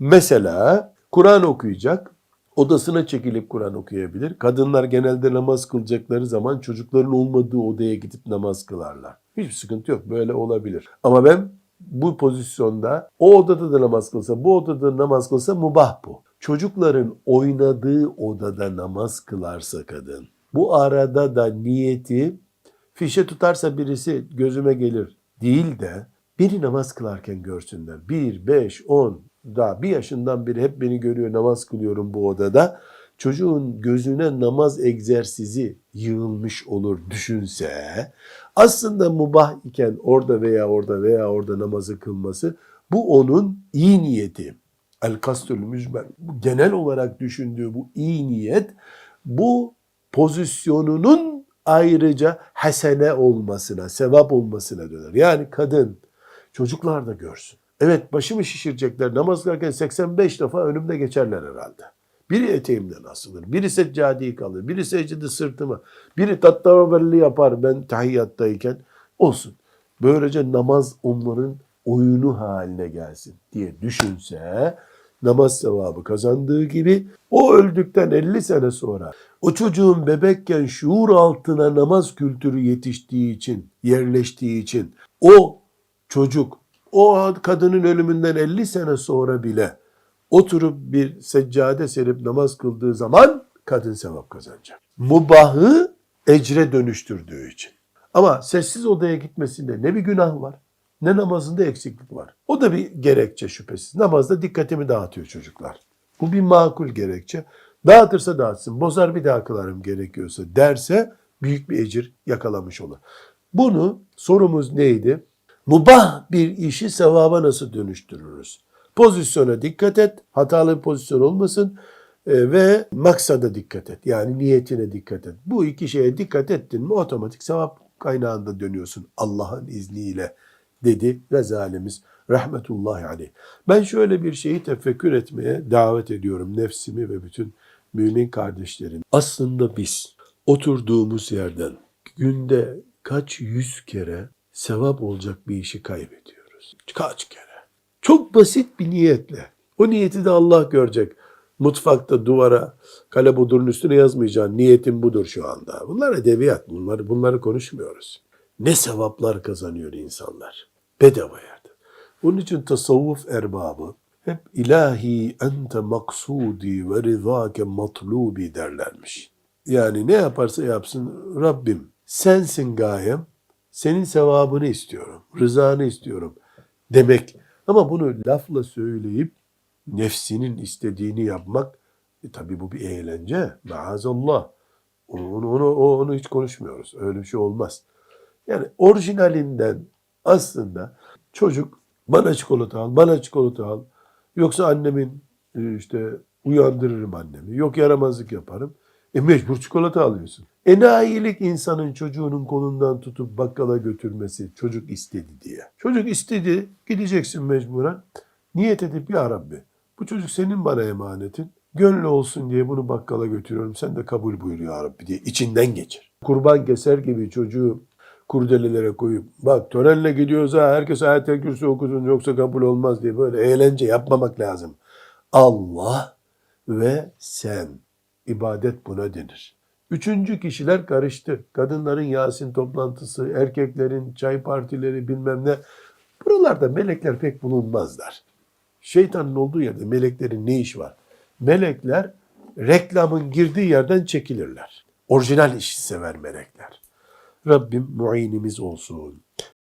Mesela Kur'an okuyacak, odasına çekilip Kur'an okuyabilir. Kadınlar genelde namaz kılacakları zaman çocukların olmadığı odaya gidip namaz kılarlar. Hiçbir sıkıntı yok, böyle olabilir. Ama ben bu pozisyonda o odada da namaz kılsa, bu odada da namaz kılsa mubah bu. Çocukların oynadığı odada namaz kılarsa kadın, bu arada da niyeti fişe tutarsa birisi gözüme gelir değil de biri namaz kılarken görsünler. 1, 5, 10 daha bir yaşından beri hep beni görüyor namaz kılıyorum bu odada. Çocuğun gözüne namaz egzersizi yığılmış olur düşünse aslında mubah iken orada veya orada veya orada namazı kılması bu onun iyi niyeti. El kastül mücmel. Bu Genel olarak düşündüğü bu iyi niyet bu pozisyonunun ayrıca hasene olmasına, sevap olmasına döner. Yani kadın çocuklar da görsün. Evet başımı şişirecekler. Namaz kılarken 85 defa önümde geçerler herhalde. Biri eteğimden asılır, biri seccadeyi kalır, biri secdede sırtıma, biri tattavelli yapar ben tahiyyattayken. Olsun. Böylece namaz onların oyunu haline gelsin diye düşünse namaz sevabı kazandığı gibi o öldükten 50 sene sonra o çocuğun bebekken şuur altına namaz kültürü yetiştiği için, yerleştiği için o çocuk o kadının ölümünden 50 sene sonra bile oturup bir seccade serip namaz kıldığı zaman kadın sevap kazanacak. Mubahı ecre dönüştürdüğü için. Ama sessiz odaya gitmesinde ne bir günah var ne namazında eksiklik var. O da bir gerekçe şüphesiz. Namazda dikkatimi dağıtıyor çocuklar. Bu bir makul gerekçe. Dağıtırsa dağıtsın, bozar bir daha kılarım gerekiyorsa derse büyük bir ecir yakalamış olur. Bunu sorumuz neydi? Mubah bir işi sevaba nasıl dönüştürürüz? Pozisyona dikkat et, hatalı bir pozisyon olmasın e, ve maksada dikkat et. Yani niyetine dikkat et. Bu iki şeye dikkat ettin mi otomatik sevap kaynağında dönüyorsun Allah'ın izniyle dedi Gazalimiz rahmetullahi aleyh. Ben şöyle bir şeyi tefekkür etmeye davet ediyorum nefsimi ve bütün mümin kardeşlerim. Aslında biz oturduğumuz yerden günde kaç yüz kere sevap olacak bir işi kaybediyoruz. Kaç kere. Çok basit bir niyetle. O niyeti de Allah görecek. Mutfakta duvara kalebodurun üstüne yazmayacaksın. Niyetim budur şu anda. Bunlar edebiyat. Bunları, bunları konuşmuyoruz. Ne sevaplar kazanıyor insanlar. Bedava yerde. Onun için tasavvuf erbabı hep ilahi ente maksudi ve rizake matlubi derlermiş. Yani ne yaparsa yapsın Rabbim sensin gayem, senin sevabını istiyorum, rızanı istiyorum demek. Ama bunu lafla söyleyip nefsinin istediğini yapmak e, tabi bu bir eğlence. Maazallah. Onu, onu, onu, onu hiç konuşmuyoruz. Öyle bir şey olmaz. Yani orijinalinden aslında çocuk bana çikolata al, bana çikolata al. Yoksa annemin e, işte uyandırırım annemi. Yok yaramazlık yaparım. E mecbur çikolata alıyorsun. Enayilik insanın çocuğunun kolundan tutup bakkala götürmesi çocuk istedi diye. Çocuk istedi gideceksin mecburen. Niyet edip ya Rabbi bu çocuk senin bana emanetin. Gönlü olsun diye bunu bakkala götürüyorum. Sen de kabul buyur ya Rabbi diye içinden geçir. Kurban keser gibi çocuğu kurdelelere koyup bak törenle gidiyoruz ha herkes ayet-el kürsü okusun yoksa kabul olmaz diye böyle eğlence yapmamak lazım. Allah ve sen. ibadet buna denir. Üçüncü kişiler karıştı. Kadınların Yasin toplantısı, erkeklerin çay partileri bilmem ne. Buralarda melekler pek bulunmazlar. Şeytanın olduğu yerde meleklerin ne iş var? Melekler reklamın girdiği yerden çekilirler. Orijinal işi sever melekler. Rabbim muinimiz olsun.